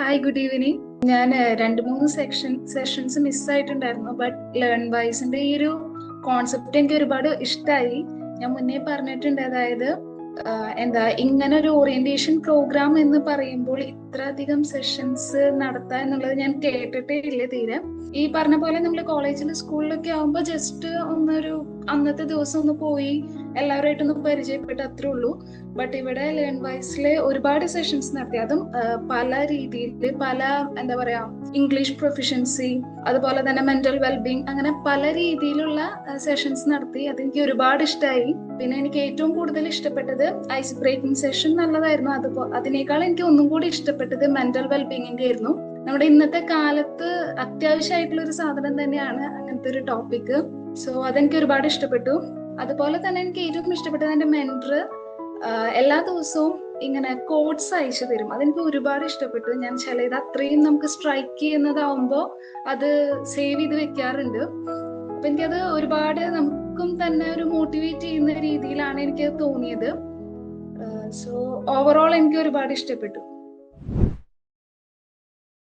Hi good evening ഞാൻ രണ്ട് മൂന്ന് സെക്ഷൻ സെഷൻസ് മിസ്സായിട്ടുണ്ടായിരുന്നു ബട്ട് ലേൺ വൈസിന്റെ ഈ ഒരു കോൺസെപ്റ്റ് എനിക്ക് ഒരുപാട് ഇഷ്ടമായി ഞാൻ മുന്നേ പറഞ്ഞിട്ടുണ്ട് അതായത് എന്താ ഇങ്ങനെ ഒരു ഓറിയന്റേഷൻ പ്രോഗ്രാം എന്ന് പറയുമ്പോൾ ഇത്ര അധികം സെഷൻസ് നടത്താം എന്നുള്ളത് ഞാൻ കേട്ടിട്ടേ ഇല്ല തീരെ. ഈ പറഞ്ഞ പോലെ നമ്മൾ കോളേജിൽ സ്കൂളിലൊക്കെ ആവുമ്പോൾ ജസ്റ്റ് ഒന്നൊരു അന്നത്തെ ദിവസം ഒന്ന് പോയി എല്ലാവരുമായിട്ടൊന്ന് പരിചയപ്പെട്ട് അത്രേ ഉള്ളൂ. ബട്ട് ഇവിടെ ലേൺ വൈസിൽ ഒരുപാട് സെഷൻസ് നടത്തി. അതും പല രീതിയിൽ പല എന്താ പറയാ ഇംഗ്ലീഷ് പ്രൊഫിഷ്യൻസി അതുപോലെ തന്നെ മെന്റൽ വെൽബീങ് അങ്ങനെ പല രീതിയിലുള്ള സെഷൻസ് നടത്തി. അതെനിക്ക് ഒരുപാട് ഇഷ്ടമായി പിന്നെ എനിക്ക് ഏറ്റവും കൂടുതൽ ഇഷ്ടപ്പെട്ടത് ഐസ് ബ്രേക്കിംഗ് സെഷൻ നല്ലതായിരുന്നു. അതുപോലെ അതിനേക്കാൾ എനിക്ക് ഒന്നും കൂടി ഇഷ്ടപ്പെട്ടത് മെന്റൽ വെൽബീങ്ങിന്റെ ആയിരുന്നു. നമ്മുടെ ഇന്നത്തെ കാലത്ത് അത്യാവശ്യമായിട്ടുള്ള ഒരു സാധനം തന്നെയാണ് അങ്ങനത്തെ ഒരു ടോപ്പിക് സോ അതെനിക്ക് ഒരുപാട് ഇഷ്ടപ്പെട്ടു. അതുപോലെ തന്നെ എനിക്ക് ഏറ്റവും ഇഷ്ടപ്പെട്ടത് എന്റെ മെന്റർ എല്ലാ ദിവസവും ഇങ്ങനെ കോഡ്സ് അയച്ചു തരും. അതെനിക്ക് ഒരുപാട് ഇഷ്ടപ്പെട്ടു. ഞാൻ ചിലത് അത്രയും നമുക്ക് സ്ട്രൈക്ക് ചെയ്യുന്നതാവുമ്പോൾ അത് സേവ് ചെയ്ത് വെക്കാറുണ്ട്. അപ്പൊ എനിക്കത് ഒരുപാട് നമുക്കും തന്നെ ഒരു മോട്ടിവേറ്റ് ചെയ്യുന്ന രീതിയിലാണ് എനിക്ക് തോന്നിയത്. സോ ഓവറോൾ എനിക്ക് ഒരുപാട് ഇഷ്ടപ്പെട്ടു.